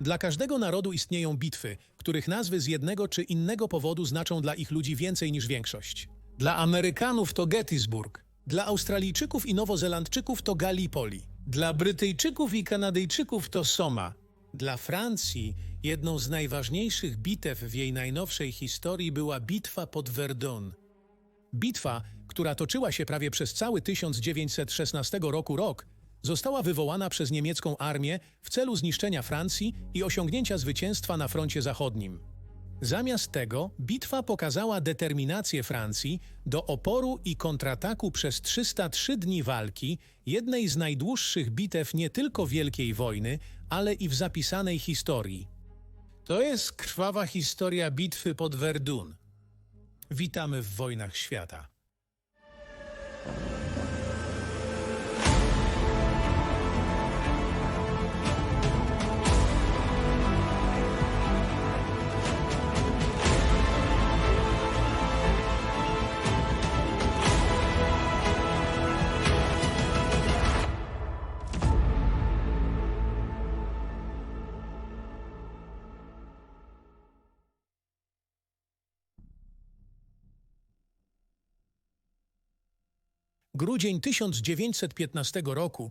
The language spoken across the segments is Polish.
Dla każdego narodu istnieją bitwy, których nazwy z jednego czy innego powodu znaczą dla ich ludzi więcej niż większość. Dla Amerykanów to Gettysburg, dla Australijczyków i Nowozelandczyków to Gallipoli, dla Brytyjczyków i Kanadyjczyków to Soma. Dla Francji jedną z najważniejszych bitew w jej najnowszej historii była bitwa pod Verdun. Bitwa, która toczyła się prawie przez cały 1916 roku rok, została wywołana przez niemiecką armię w celu zniszczenia Francji i osiągnięcia zwycięstwa na froncie zachodnim. Zamiast tego bitwa pokazała determinację Francji do oporu i kontrataku przez 303 dni walki, jednej z najdłuższych bitew nie tylko Wielkiej Wojny, ale i w zapisanej historii. To jest krwawa historia bitwy pod Verdun. Witamy w wojnach świata. Grudzień 1915 roku.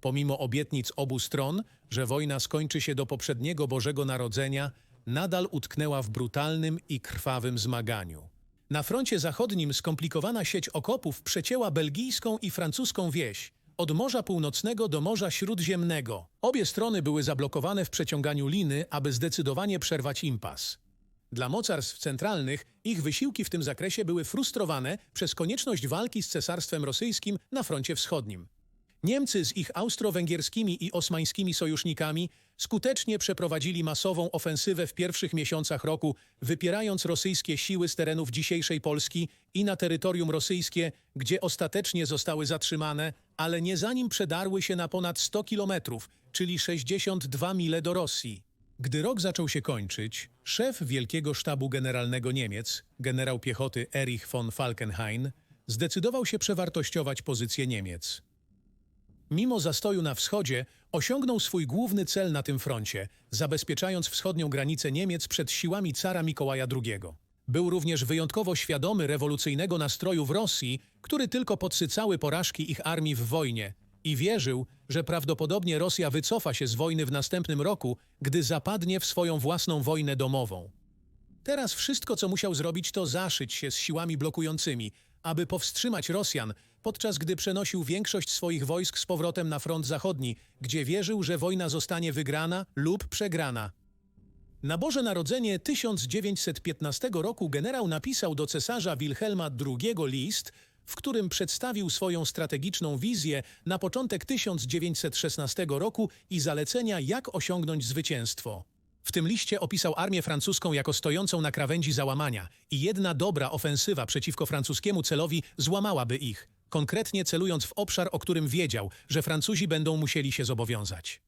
Pomimo obietnic obu stron, że wojna skończy się do poprzedniego Bożego Narodzenia, nadal utknęła w brutalnym i krwawym zmaganiu. Na froncie zachodnim skomplikowana sieć okopów przecięła belgijską i francuską wieś, od Morza Północnego do Morza Śródziemnego. Obie strony były zablokowane w przeciąganiu liny, aby zdecydowanie przerwać impas. Dla mocarstw centralnych ich wysiłki w tym zakresie były frustrowane przez konieczność walki z cesarstwem rosyjskim na froncie wschodnim. Niemcy z ich austro-węgierskimi i osmańskimi sojusznikami skutecznie przeprowadzili masową ofensywę w pierwszych miesiącach roku, wypierając rosyjskie siły z terenów dzisiejszej Polski i na terytorium rosyjskie, gdzie ostatecznie zostały zatrzymane, ale nie zanim przedarły się na ponad 100 kilometrów, czyli 62 mile do Rosji. Gdy rok zaczął się kończyć, szef Wielkiego Sztabu Generalnego Niemiec, generał piechoty Erich von Falkenhayn, zdecydował się przewartościować pozycję Niemiec. Mimo zastoju na wschodzie, osiągnął swój główny cel na tym froncie, zabezpieczając wschodnią granicę Niemiec przed siłami cara Mikołaja II. Był również wyjątkowo świadomy rewolucyjnego nastroju w Rosji, który tylko podsycały porażki ich armii w wojnie i wierzył, że prawdopodobnie Rosja wycofa się z wojny w następnym roku, gdy zapadnie w swoją własną wojnę domową. Teraz wszystko, co musiał zrobić, to zaszyć się z siłami blokującymi, aby powstrzymać Rosjan, podczas gdy przenosił większość swoich wojsk z powrotem na front zachodni, gdzie wierzył, że wojna zostanie wygrana lub przegrana. Na Boże Narodzenie 1915 roku generał napisał do cesarza Wilhelma II list, w którym przedstawił swoją strategiczną wizję na początek 1916 roku i zalecenia, jak osiągnąć zwycięstwo. W tym liście opisał armię francuską jako stojącą na krawędzi załamania i jedna dobra ofensywa przeciwko francuskiemu celowi złamałaby ich, konkretnie celując w obszar, o którym wiedział, że Francuzi będą musieli się zobowiązać.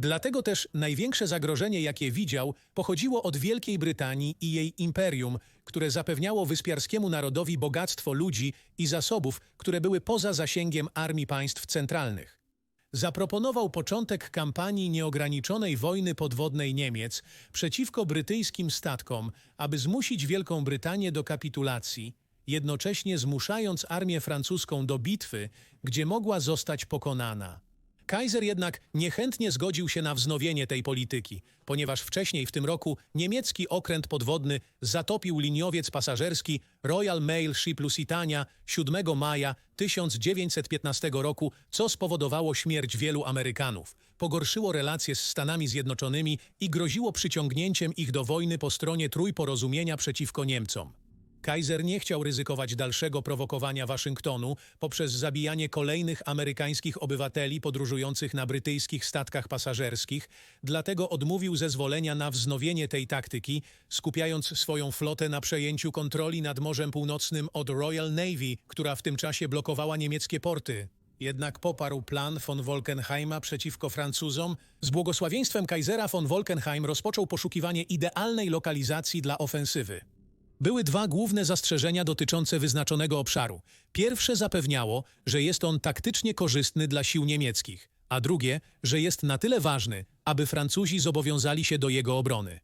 Dlatego też największe zagrożenie, jakie widział, pochodziło od Wielkiej Brytanii i jej imperium, które zapewniało wyspiarskiemu narodowi bogactwo ludzi i zasobów, które były poza zasięgiem armii państw centralnych. Zaproponował początek kampanii nieograniczonej wojny podwodnej Niemiec przeciwko brytyjskim statkom, aby zmusić Wielką Brytanię do kapitulacji, jednocześnie zmuszając armię francuską do bitwy, gdzie mogła zostać pokonana. Kaiser jednak niechętnie zgodził się na wznowienie tej polityki, ponieważ wcześniej w tym roku niemiecki okręt podwodny zatopił liniowiec pasażerski Royal Mail Ship Lusitania 7 maja 1915 roku, co spowodowało śmierć wielu Amerykanów, pogorszyło relacje z Stanami Zjednoczonymi i groziło przyciągnięciem ich do wojny po stronie trójporozumienia przeciwko Niemcom. Kaiser nie chciał ryzykować dalszego prowokowania Waszyngtonu poprzez zabijanie kolejnych amerykańskich obywateli podróżujących na brytyjskich statkach pasażerskich, dlatego odmówił zezwolenia na wznowienie tej taktyki, skupiając swoją flotę na przejęciu kontroli nad Morzem Północnym od Royal Navy, która w tym czasie blokowała niemieckie porty. Jednak poparł plan von Wolkenheima przeciwko Francuzom. Z błogosławieństwem Kaisera von Wolkenheim rozpoczął poszukiwanie idealnej lokalizacji dla ofensywy. Były dwa główne zastrzeżenia dotyczące wyznaczonego obszaru. Pierwsze zapewniało, że jest on taktycznie korzystny dla sił niemieckich. a drugie, że jest na tyle ważny, aby Francuzi zobowiązali się do jego obrony.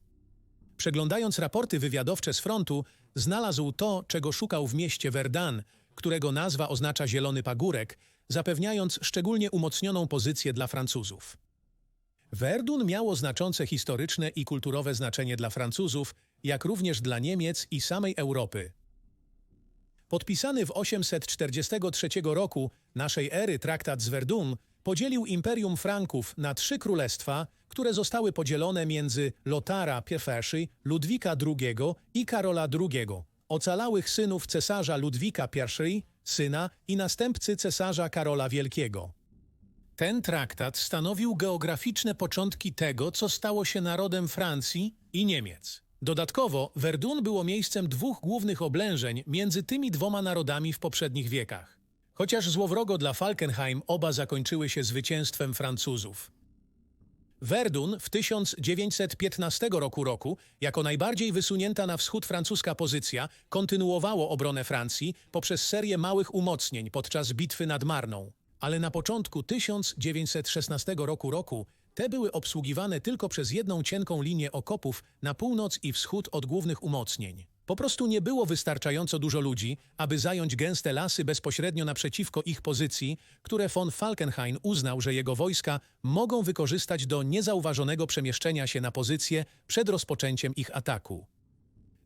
Przeglądając raporty wywiadowcze z frontu, znalazł to, czego szukał w mieście Verdun, którego nazwa oznacza zielony pagórek, zapewniając szczególnie umocnioną pozycję dla Francuzów. Verdun miało znaczące historyczne i kulturowe znaczenie dla Francuzów, jak również dla Niemiec i samej Europy. Podpisany w 843 roku naszej ery traktat z Verdun podzielił Imperium Franków na trzy królestwa, które zostały podzielone między Lotara I, Ludwika II i Karola II, ocalałych synów cesarza Ludwika I, syna i następcy cesarza Karola Wielkiego. Ten traktat stanowił geograficzne początki tego, co stało się narodem Francji i Niemiec. Dodatkowo Verdun było miejscem dwóch głównych oblężeń między tymi dwoma narodami w poprzednich wiekach. Chociaż złowrogo dla Falkenheim oba zakończyły się zwycięstwem Francuzów. Verdun w 1915 roku roku, jako najbardziej wysunięta na wschód francuska pozycja, kontynuowało obronę Francji poprzez serię małych umocnień podczas bitwy nad Marną. Ale na początku 1916 roku roku te były obsługiwane tylko przez jedną cienką linię okopów na północ i wschód od głównych umocnień. Po prostu nie było wystarczająco dużo ludzi, aby zająć gęste lasy bezpośrednio naprzeciwko ich pozycji, które von Falkenhayn uznał, że jego wojska mogą wykorzystać do niezauważonego przemieszczenia się na pozycje przed rozpoczęciem ich ataku.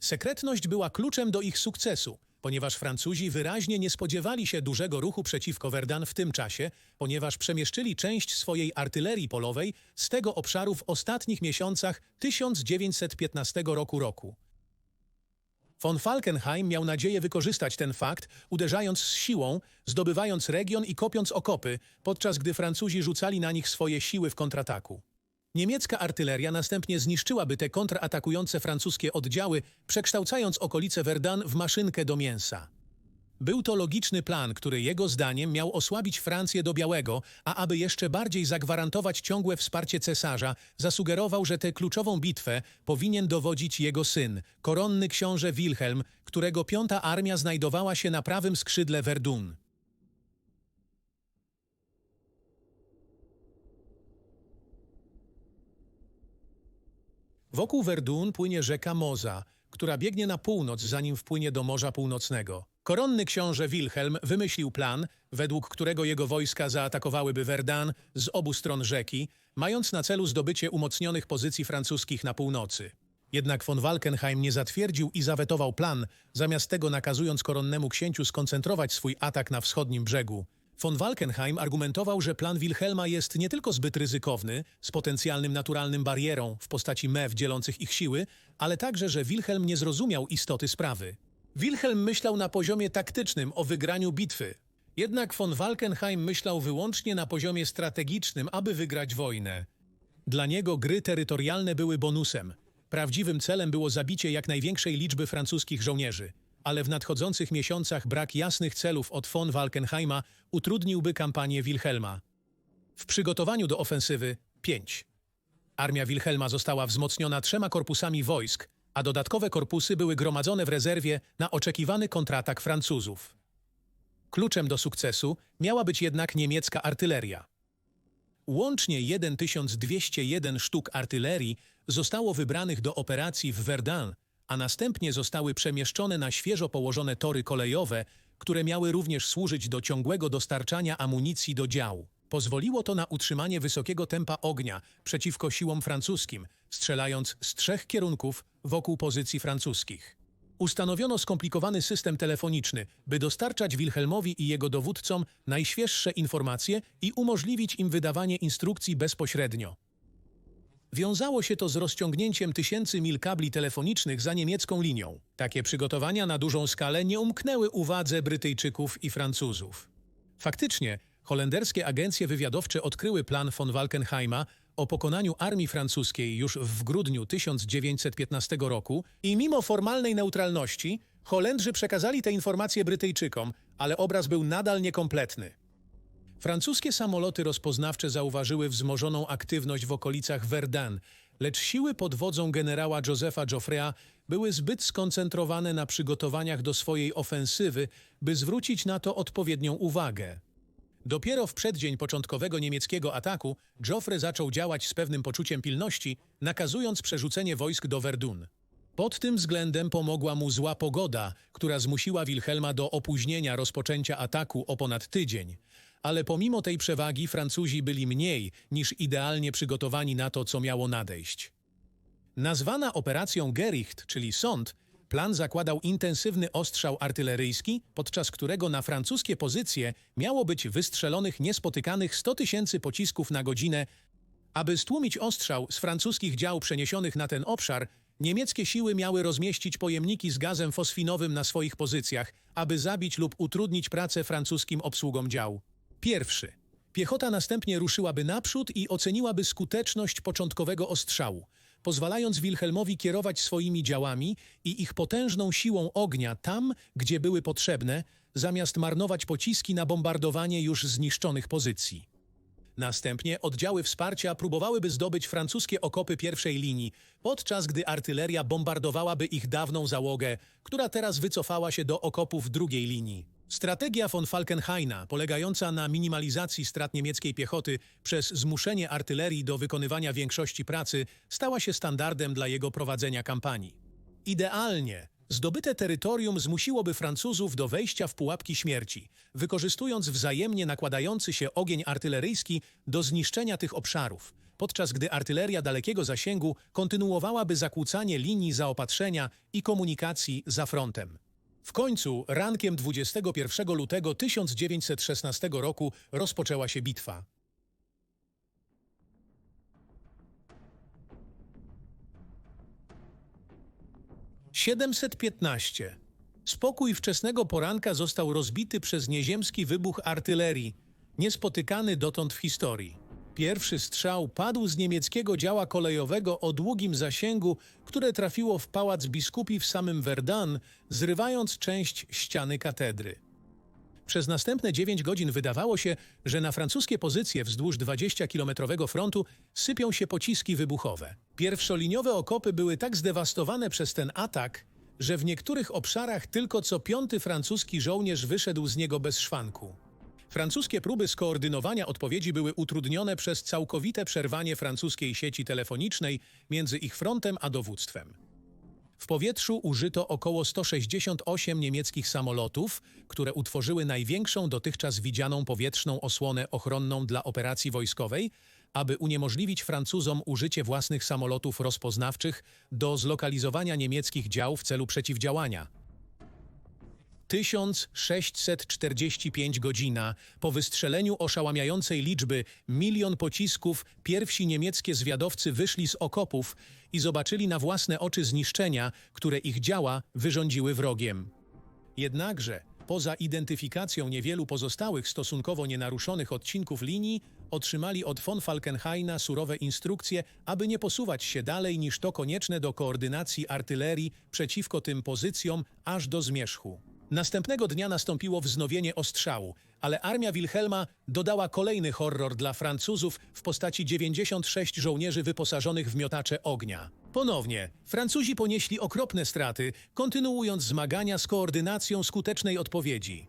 Sekretność była kluczem do ich sukcesu, ponieważ Francuzi wyraźnie nie spodziewali się dużego ruchu przeciwko Verdun w tym czasie, ponieważ przemieszczyli część swojej artylerii polowej z tego obszaru w ostatnich miesiącach 1915 roku roku. Von Falkenhayn miał nadzieję wykorzystać ten fakt, uderzając z siłą, zdobywając region i kopiąc okopy, podczas gdy Francuzi rzucali na nich swoje siły w kontrataku. Niemiecka artyleria następnie zniszczyłaby te kontratakujące francuskie oddziały, przekształcając okolice Verdun w maszynkę do mięsa. Był to logiczny plan, który jego zdaniem miał osłabić Francję do białego, a aby jeszcze bardziej zagwarantować ciągłe wsparcie cesarza, zasugerował, że tę kluczową bitwę powinien dowodzić jego syn, koronny książę Wilhelm, którego piąta armia znajdowała się na prawym skrzydle Verdun. Wokół Verdun płynie rzeka Moza, która biegnie na północ, zanim wpłynie do Morza Północnego. Koronny książę Wilhelm wymyślił plan, według którego jego wojska zaatakowałyby Verdun z obu stron rzeki, mając na celu zdobycie umocnionych pozycji francuskich na północy. Jednak von Falkenhayn nie zatwierdził i zawetował plan, zamiast tego nakazując koronnemu księciu skoncentrować swój atak na wschodnim brzegu. Von Falkenhayn argumentował, że plan Wilhelma jest nie tylko zbyt ryzykowny, z potencjalnym naturalnym barierą w postaci mew dzielących ich siły, ale także, że Wilhelm nie zrozumiał istoty sprawy. Wilhelm myślał na poziomie taktycznym o wygraniu bitwy. Jednak von Falkenhayn myślał wyłącznie na poziomie strategicznym, aby wygrać wojnę. Dla niego gry terytorialne były bonusem. Prawdziwym celem było zabicie jak największej liczby francuskich żołnierzy. Ale w nadchodzących miesiącach brak jasnych celów od von Falkenhayma utrudniłby kampanię Wilhelma. W przygotowaniu do ofensywy 5. Armia Wilhelma została wzmocniona trzema korpusami wojsk, a dodatkowe korpusy były gromadzone w rezerwie na oczekiwany kontratak Francuzów. Kluczem do sukcesu miała być jednak niemiecka artyleria. Łącznie 1201 sztuk artylerii zostało wybranych do operacji w Verdun, a następnie zostały przemieszczone na świeżo położone tory kolejowe, które miały również służyć do ciągłego dostarczania amunicji do działu. Pozwoliło to na utrzymanie wysokiego tempa ognia przeciwko siłom francuskim, strzelając z trzech kierunków wokół pozycji francuskich. Ustanowiono skomplikowany system telefoniczny, by dostarczać Wilhelmowi i jego dowódcom najświeższe informacje i umożliwić im wydawanie instrukcji bezpośrednio. Wiązało się to z rozciągnięciem tysięcy mil kabli telefonicznych za niemiecką linią. Takie przygotowania na dużą skalę nie umknęły uwadze Brytyjczyków i Francuzów. Faktycznie, holenderskie agencje wywiadowcze odkryły plan von Falkenhayma o pokonaniu armii francuskiej już w grudniu 1915 roku i mimo formalnej neutralności Holendrzy przekazali te informacje Brytyjczykom, ale obraz był nadal niekompletny. Francuskie samoloty rozpoznawcze zauważyły wzmożoną aktywność w okolicach Verdun, lecz siły pod wodzą generała Josepha Joffreya były zbyt skoncentrowane na przygotowaniach do swojej ofensywy, by zwrócić na to odpowiednią uwagę. Dopiero w przeddzień początkowego niemieckiego ataku Joffre zaczął działać z pewnym poczuciem pilności, nakazując przerzucenie wojsk do Verdun. Pod tym względem pomogła mu zła pogoda, która zmusiła Wilhelma do opóźnienia rozpoczęcia ataku o ponad tydzień. Ale pomimo tej przewagi Francuzi byli mniej niż idealnie przygotowani na to, co miało nadejść. Nazwana operacją Gericht, czyli sąd, plan zakładał intensywny ostrzał artyleryjski, podczas którego na francuskie pozycje miało być wystrzelonych niespotykanych 100 tysięcy pocisków na godzinę. Aby stłumić ostrzał z francuskich dział przeniesionych na ten obszar, niemieckie siły miały rozmieścić pojemniki z gazem fosfinowym na swoich pozycjach, aby zabić lub utrudnić pracę francuskim obsługom dział. Pierwszy. Piechota następnie ruszyłaby naprzód i oceniłaby skuteczność początkowego ostrzału, pozwalając Wilhelmowi kierować swoimi działami i ich potężną siłą ognia tam, gdzie były potrzebne, zamiast marnować pociski na bombardowanie już zniszczonych pozycji. Następnie oddziały wsparcia próbowałyby zdobyć francuskie okopy pierwszej linii, podczas gdy artyleria bombardowałaby ich dawną załogę, która teraz wycofała się do okopów drugiej linii. Strategia von Falkenhaina, polegająca na minimalizacji strat niemieckiej piechoty przez zmuszenie artylerii do wykonywania większości pracy, stała się standardem dla jego prowadzenia kampanii. Idealnie zdobyte terytorium zmusiłoby Francuzów do wejścia w pułapki śmierci, wykorzystując wzajemnie nakładający się ogień artyleryjski do zniszczenia tych obszarów, podczas gdy artyleria dalekiego zasięgu kontynuowałaby zakłócanie linii zaopatrzenia i komunikacji za frontem. W końcu, rankiem 21 lutego 1916 roku rozpoczęła się bitwa. Siedemset piętnaście. Spokój wczesnego poranka został rozbity przez nieziemski wybuch artylerii, niespotykany dotąd w historii. Pierwszy strzał padł z niemieckiego działa kolejowego o długim zasięgu, które trafiło w pałac biskupi w samym Verdun, zrywając część ściany katedry. Przez następne 9 godzin wydawało się, że na francuskie pozycje wzdłuż 20-kilometrowego frontu sypią się pociski wybuchowe. Pierwszoliniowe okopy były tak zdewastowane przez ten atak, że w niektórych obszarach tylko co piąty francuski żołnierz wyszedł z niego bez szwanku. Francuskie próby skoordynowania odpowiedzi były utrudnione przez całkowite przerwanie francuskiej sieci telefonicznej między ich frontem a dowództwem. W powietrzu użyto około 168 niemieckich samolotów, które utworzyły największą dotychczas widzianą powietrzną osłonę ochronną dla operacji wojskowej, aby uniemożliwić Francuzom użycie własnych samolotów rozpoznawczych do zlokalizowania niemieckich dział w celu przeciwdziałania. 1645 godzina po wystrzeleniu oszałamiającej liczby milion pocisków pierwsi niemieckie zwiadowcy wyszli z okopów i zobaczyli na własne oczy zniszczenia, które ich działa wyrządziły wrogiem. Jednakże, poza identyfikacją niewielu pozostałych stosunkowo nienaruszonych odcinków linii, otrzymali od von Falkenhaina surowe instrukcje, aby nie posuwać się dalej niż to konieczne do koordynacji artylerii przeciwko tym pozycjom aż do zmierzchu. Następnego dnia nastąpiło wznowienie ostrzału, ale armia Wilhelma dodała kolejny horror dla Francuzów w postaci 96 żołnierzy wyposażonych w miotacze ognia. Ponownie, Francuzi ponieśli okropne straty, kontynuując zmagania z koordynacją skutecznej odpowiedzi.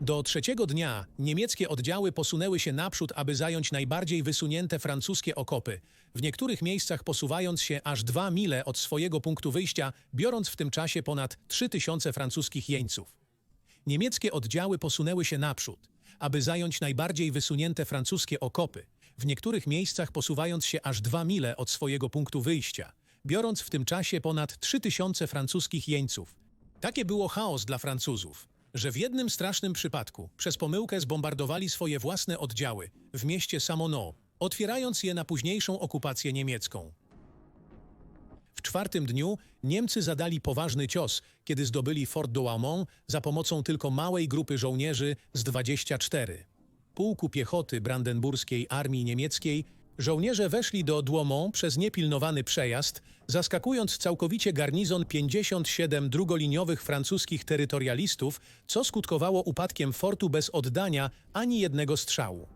Do trzeciego dnia niemieckie oddziały posunęły się naprzód, aby zająć najbardziej wysunięte francuskie okopy, w niektórych miejscach posuwając się aż dwa mile od swojego punktu wyjścia, biorąc w tym czasie ponad 3000 francuskich jeńców. Niemieckie oddziały posunęły się naprzód, aby zająć najbardziej wysunięte francuskie okopy, w niektórych miejscach posuwając się aż dwa mile od swojego punktu wyjścia, biorąc w tym czasie ponad 3000 francuskich jeńców. Takie było chaos dla Francuzów że w jednym strasznym przypadku przez pomyłkę zbombardowali swoje własne oddziały w mieście Samono, otwierając je na późniejszą okupację niemiecką. W czwartym dniu Niemcy zadali poważny cios, kiedy zdobyli Fort Douaumont za pomocą tylko małej grupy żołnierzy z 24. Pułku piechoty brandenburskiej armii niemieckiej Żołnierze weszli do Dłomą przez niepilnowany przejazd, zaskakując całkowicie garnizon 57 drugoliniowych francuskich terytorialistów, co skutkowało upadkiem fortu bez oddania ani jednego strzału.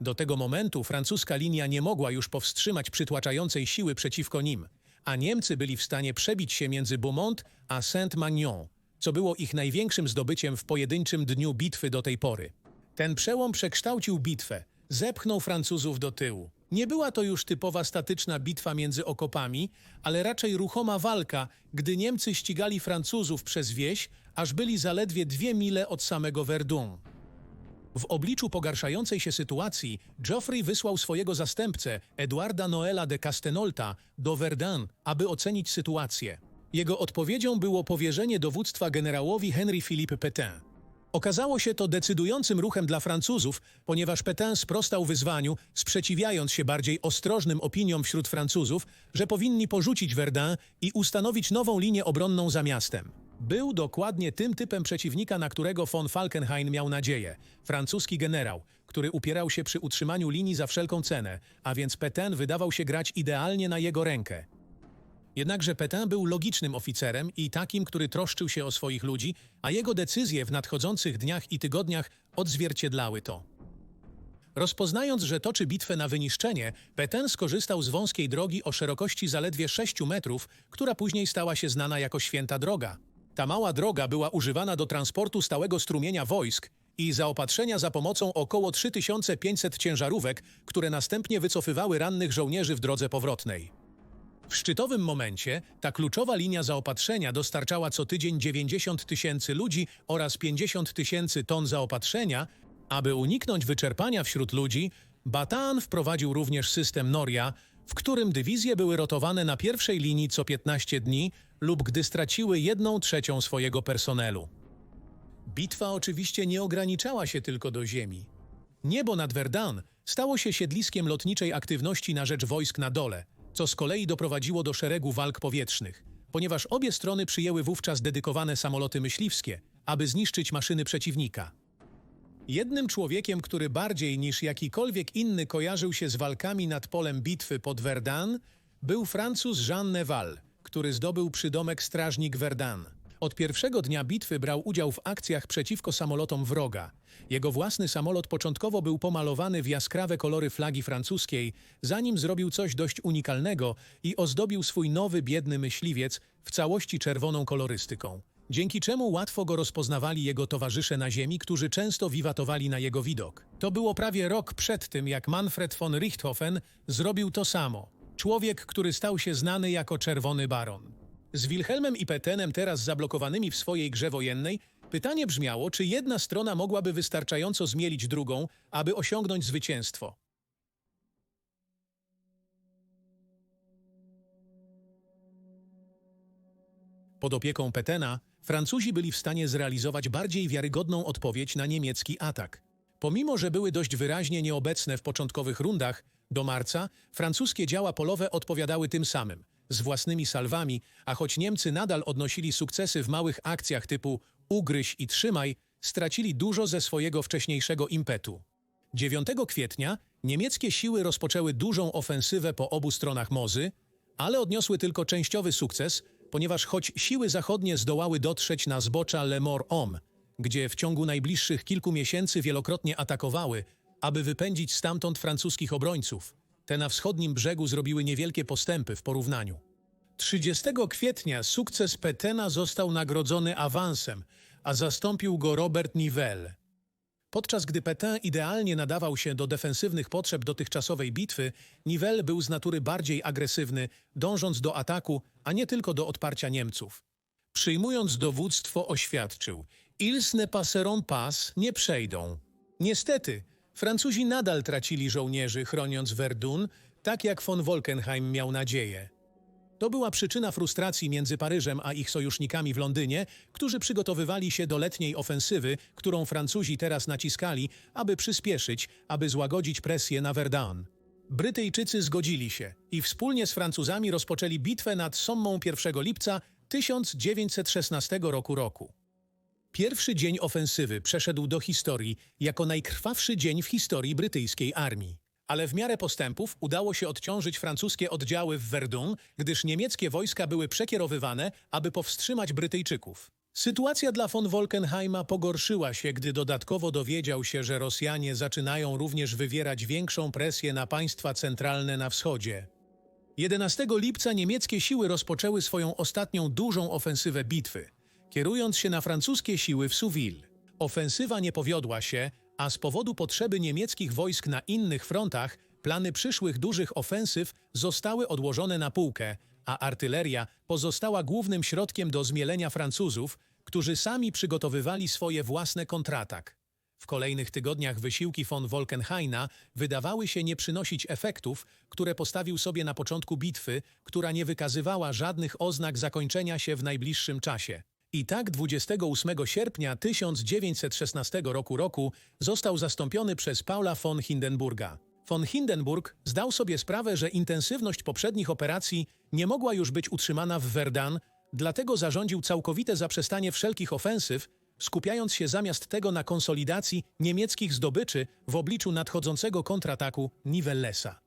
Do tego momentu francuska linia nie mogła już powstrzymać przytłaczającej siły przeciwko nim, a Niemcy byli w stanie przebić się między Beaumont a Saint-Magnon, co było ich największym zdobyciem w pojedynczym dniu bitwy do tej pory. Ten przełom przekształcił bitwę, zepchnął Francuzów do tyłu. Nie była to już typowa statyczna bitwa między okopami, ale raczej ruchoma walka, gdy Niemcy ścigali Francuzów przez wieś, aż byli zaledwie dwie mile od samego Verdun. W obliczu pogarszającej się sytuacji Geoffrey wysłał swojego zastępcę, Eduarda Noela de Castenolta, do Verdun, aby ocenić sytuację. Jego odpowiedzią było powierzenie dowództwa generałowi Henry Philippe Pétain. Okazało się to decydującym ruchem dla Francuzów, ponieważ Pétain sprostał wyzwaniu, sprzeciwiając się bardziej ostrożnym opiniom wśród Francuzów, że powinni porzucić Verdun i ustanowić nową linię obronną za miastem. Był dokładnie tym typem przeciwnika, na którego von Falkenhayn miał nadzieję. Francuski generał, który upierał się przy utrzymaniu linii za wszelką cenę, a więc Pétain wydawał się grać idealnie na jego rękę. Jednakże Pétain był logicznym oficerem i takim, który troszczył się o swoich ludzi, a jego decyzje w nadchodzących dniach i tygodniach odzwierciedlały to. Rozpoznając, że toczy bitwę na wyniszczenie, Pétain skorzystał z wąskiej drogi o szerokości zaledwie 6 metrów, która później stała się znana jako Święta Droga. Ta mała droga była używana do transportu stałego strumienia wojsk i zaopatrzenia za pomocą około 3500 ciężarówek, które następnie wycofywały rannych żołnierzy w drodze powrotnej. W szczytowym momencie ta kluczowa linia zaopatrzenia dostarczała co tydzień 90 tysięcy ludzi oraz 50 tysięcy ton zaopatrzenia. Aby uniknąć wyczerpania wśród ludzi, Bataan wprowadził również system Noria, w którym dywizje były rotowane na pierwszej linii co 15 dni lub gdy straciły jedną trzecią swojego personelu. Bitwa oczywiście nie ograniczała się tylko do ziemi. Niebo nad Verdun stało się siedliskiem lotniczej aktywności na rzecz wojsk na dole, co z kolei doprowadziło do szeregu walk powietrznych, ponieważ obie strony przyjęły wówczas dedykowane samoloty myśliwskie, aby zniszczyć maszyny przeciwnika. Jednym człowiekiem, który bardziej niż jakikolwiek inny kojarzył się z walkami nad polem bitwy pod Verdun, był Francuz Jean Neval, który zdobył przydomek Strażnik Verdun. Od pierwszego dnia bitwy brał udział w akcjach przeciwko samolotom wroga. Jego własny samolot początkowo był pomalowany w jaskrawe kolory flagi francuskiej, zanim zrobił coś dość unikalnego i ozdobił swój nowy, biedny myśliwiec w całości czerwoną kolorystyką. Dzięki czemu łatwo go rozpoznawali jego towarzysze na ziemi, którzy często wiwatowali na jego widok. To było prawie rok przed tym, jak Manfred von Richthofen zrobił to samo. Człowiek, który stał się znany jako Czerwony Baron. Z Wilhelmem i Petenem teraz zablokowanymi w swojej grze wojennej, pytanie brzmiało, czy jedna strona mogłaby wystarczająco zmielić drugą, aby osiągnąć zwycięstwo. Pod opieką Petena Francuzi byli w stanie zrealizować bardziej wiarygodną odpowiedź na niemiecki atak. Pomimo, że były dość wyraźnie nieobecne w początkowych rundach, do marca francuskie działa polowe odpowiadały tym samym, z własnymi salwami, a choć Niemcy nadal odnosili sukcesy w małych akcjach typu ugryź i trzymaj, stracili dużo ze swojego wcześniejszego impetu. 9 kwietnia niemieckie siły rozpoczęły dużą ofensywę po obu stronach Mozy, ale odniosły tylko częściowy sukces, ponieważ choć siły zachodnie zdołały dotrzeć na zbocza Le Mort-Homme, gdzie w ciągu najbliższych kilku miesięcy wielokrotnie atakowały, aby wypędzić stamtąd francuskich obrońców, te na wschodnim brzegu zrobiły niewielkie postępy w porównaniu. 30 kwietnia sukces Petena został nagrodzony awansem, a zastąpił go Robert Nivelle. Podczas gdy Petain idealnie nadawał się do defensywnych potrzeb dotychczasowej bitwy, Nivelle był z natury bardziej agresywny, dążąc do ataku, a nie tylko do odparcia Niemców. Przyjmując dowództwo oświadczył Ils ne passeront pas, nie przejdą. Niestety, Francuzi nadal tracili żołnierzy chroniąc Verdun, tak jak von Wolkenheim miał nadzieję. To była przyczyna frustracji między Paryżem a ich sojusznikami w Londynie, którzy przygotowywali się do letniej ofensywy, którą Francuzi teraz naciskali, aby przyspieszyć, aby złagodzić presję na Verdun. Brytyjczycy zgodzili się i wspólnie z Francuzami rozpoczęli bitwę nad Sommą 1 lipca 1916 roku roku. Pierwszy dzień ofensywy przeszedł do historii jako najkrwawszy dzień w historii brytyjskiej armii. Ale w miarę postępów udało się odciążyć francuskie oddziały w Verdun, gdyż niemieckie wojska były przekierowywane, aby powstrzymać Brytyjczyków. Sytuacja dla von Wolkenheima pogorszyła się, gdy dodatkowo dowiedział się, że Rosjanie zaczynają również wywierać większą presję na państwa centralne na wschodzie. 11 lipca niemieckie siły rozpoczęły swoją ostatnią dużą ofensywę bitwy, kierując się na francuskie siły w Souville. Ofensywa nie powiodła się, a z powodu potrzeby niemieckich wojsk na innych frontach plany przyszłych dużych ofensyw zostały odłożone na półkę, a artyleria pozostała głównym środkiem do zmielenia Francuzów, którzy sami przygotowywali swoje własne kontratak. W kolejnych tygodniach wysiłki von Wolkenheina wydawały się nie przynosić efektów, które postawił sobie na początku bitwy, która nie wykazywała żadnych oznak zakończenia się w najbliższym czasie. I tak 28 sierpnia 1916 roku roku został zastąpiony przez Paula von Hindenburga. Von Hindenburg zdał sobie sprawę, że intensywność poprzednich operacji nie mogła już być utrzymana w Verdun, dlatego zarządził całkowite zaprzestanie wszelkich ofensyw, skupiając się zamiast tego na konsolidacji niemieckich zdobyczy w obliczu nadchodzącego kontrataku Nivellesa.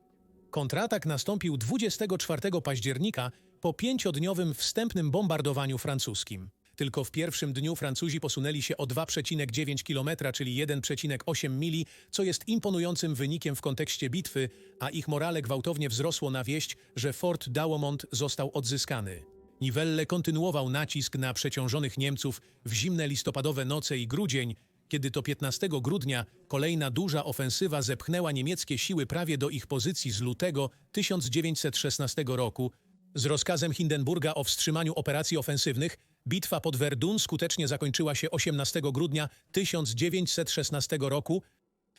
Kontratak nastąpił 24 października po pięciodniowym wstępnym bombardowaniu francuskim. Tylko w pierwszym dniu Francuzi posunęli się o 2,9 km, czyli 1,8 mili, co jest imponującym wynikiem w kontekście bitwy, a ich morale gwałtownie wzrosło na wieść, że Fort Douaumont został odzyskany. Nivelle kontynuował nacisk na przeciążonych Niemców w zimne listopadowe noce i grudzień, kiedy to 15 grudnia kolejna duża ofensywa zepchnęła niemieckie siły prawie do ich pozycji z lutego 1916 roku. Z rozkazem Hindenburga o wstrzymaniu operacji ofensywnych, bitwa pod Verdun skutecznie zakończyła się 18 grudnia 1916 roku.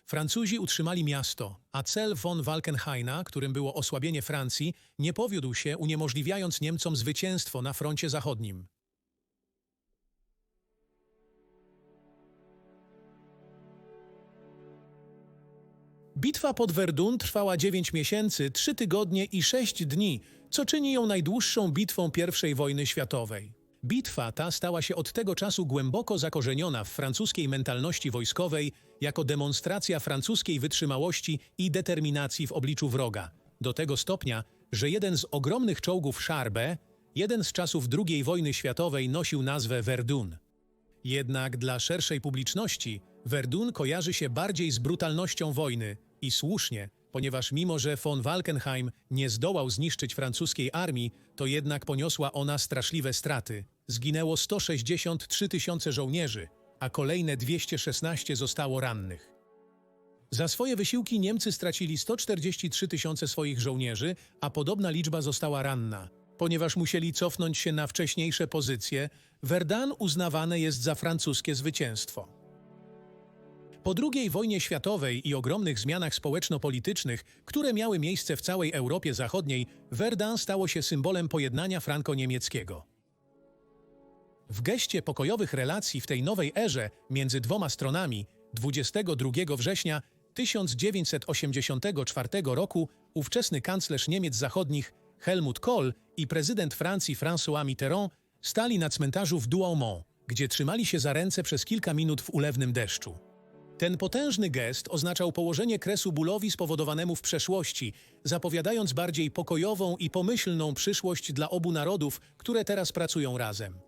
Francuzi utrzymali miasto, a cel von Walkenhaina, którym było osłabienie Francji, nie powiódł się, uniemożliwiając Niemcom zwycięstwo na froncie zachodnim. Bitwa pod Verdun trwała 9 miesięcy, 3 tygodnie i 6 dni, co czyni ją najdłuższą bitwą I wojny światowej. Bitwa ta stała się od tego czasu głęboko zakorzeniona w francuskiej mentalności wojskowej jako demonstracja francuskiej wytrzymałości i determinacji w obliczu wroga. Do tego stopnia, że jeden z ogromnych czołgów Charbet, jeden z czasów II wojny światowej nosił nazwę Verdun. Jednak dla szerszej publiczności Verdun kojarzy się bardziej z brutalnością wojny i słusznie, ponieważ mimo że von Walkenheim nie zdołał zniszczyć francuskiej armii, to jednak poniosła ona straszliwe straty. Zginęło 163 tysiące żołnierzy, a kolejne 216 zostało rannych. Za swoje wysiłki Niemcy stracili 143 tysiące swoich żołnierzy, a podobna liczba została ranna. Ponieważ musieli cofnąć się na wcześniejsze pozycje, Verdun uznawane jest za francuskie zwycięstwo. Po II wojnie światowej i ogromnych zmianach społeczno-politycznych, które miały miejsce w całej Europie Zachodniej, Verdun stało się symbolem pojednania franko-niemieckiego. W geście pokojowych relacji w tej nowej erze między dwoma stronami 22 września 1984 roku ówczesny kanclerz Niemiec Zachodnich Helmut Kohl i prezydent Francji François Mitterrand stali na cmentarzu w Douaumont, gdzie trzymali się za ręce przez kilka minut w ulewnym deszczu. Ten potężny gest oznaczał położenie kresu bólowi spowodowanemu w przeszłości, zapowiadając bardziej pokojową i pomyślną przyszłość dla obu narodów, które teraz pracują razem.